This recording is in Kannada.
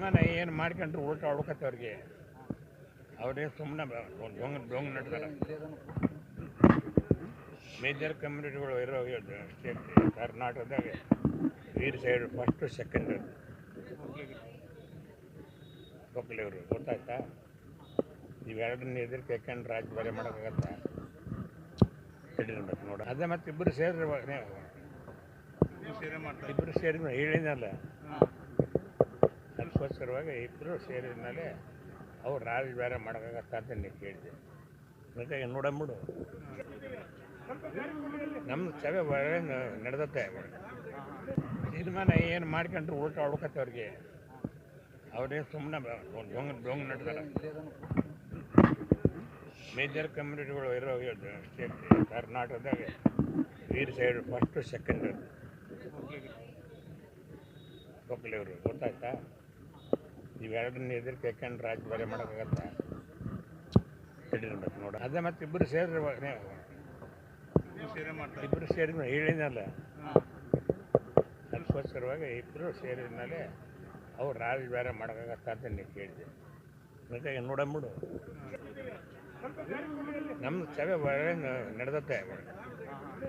ತೀರ್ಮಾನ ಏನು ಮಾಡ್ಕೊಂಡ್ರು ಉಲ್ಟಾ ಹೊಡ್ಕತ್ತೆ ಅವ್ರಿಗೆ? ಅವ್ರೇನು ಸುಮ್ಮನೆ ಡೊಂಗ್ ಡೊಂಗ್ ನಡ್ತಾರೆ ಮೇಜರ್ ಕಮ್ಯುನಿಟಿಗಳು ಇರೋ ಸ್ಟೇಟ್ ಕರ್ನಾಟಕದಾಗ ವೀರ್ ಸೈಡ್ ಫಸ್ಟು ಸೆಕೆಂಡ್ ಒಕ್ಕಲಿಗರು ಗೊತ್ತಾಯ್ತಾ? ಇವೆರಡನ್ನ ಎದುರು ಕೇಳ್ಕೊಂಡು ರಾಜ್ಯ ಬೇರೆ ಮಾಡೋಕ್ಕಾಗತ್ತ? ಹಿಡಿದಿರ್ಬೇಕು ನೋಡಿ. ಅದೇ ಮತ್ತೆ ಇಬ್ಬರು ಸೇರಿ ಇಬ್ಬರು ಸೇರಿ ಹೇಳಿದ್ನಲ್ಲ? ಅದಕ್ಕೋಸ್ಕರವಾಗಿ ಇಬ್ಬರು ಸೇರಿದ ಮೇಲೆ ಅವ್ರು ರಾಜ ಬೇರೆ ಮಾಡೋಕ್ಕಾಗತ್ತ ಅಂತ ನೀವು ಕೇಳಿದೆ ಮತ್ತೆ ನೋಡಂಬಿಡು ನಮ್ಮ ಸಭೆ ಒಳ್ಳೆ ನಡೆದತ್ತೆ ತೀರ್ಮಾನ ಏನು ಮಾಡ್ಕೊಂಡ್ರು ಊಟ ಹೊಡ್ಕತ್ತೆ ಅವ್ರಿಗೆ. ಅವ್ರೇನು ಸುಮ್ಮನೆ ಡೊಂಗ್ ಡೊಂಗ್ ನಡೆದಲ್ಲ. ಮೇಜರ್ ಕಮ್ಯುನಿಟಿಗಳು ಇರೋ ಸ್ಟೇಟ್, ಕರ್ನಾಟಕದಾಗ ವೀರ್ ಸೈಡ್ ಫಸ್ಟು ಸೆಕೆಂಡ್. ಅವರು ಗೊತ್ತಾಯ್ತಾ? ಇವೆರಡನ್ನ ಎದುರು ಹಾಕೊಂಡು ರಾಜ್ಯ ಬೇರೆ ಮಾಡೋಕ್ಕಾಗತ್ತ? ಹೇಳಿರ್ಬೇಕು ನೋಡು. ಅದೇ ಮತ್ತೆ ಇಬ್ಬರು ಸೇರಿ ಇಬ್ಬರು ಸೇರಿ ಹೇಳಿದ್ನಲ್ಲ? ಅದಕ್ಕೋಸ್ಕರವಾಗಿ ಇಬ್ಬರು ಸೇರಿದ ಮೇಲೆ ಅವ್ರು ರಾಜ ಬೇರೆ ಮಾಡೋಕ್ಕಾಗತ್ತ ಅಂತ ನೀವು ಕೇಳಿದೆ. ಮತ್ತೆ ನೋಡಂಬಿಡು ನಮ್ಮ ಸಭೆ ಒಳ್ಳೆ ನಡೆದತ್ತೆ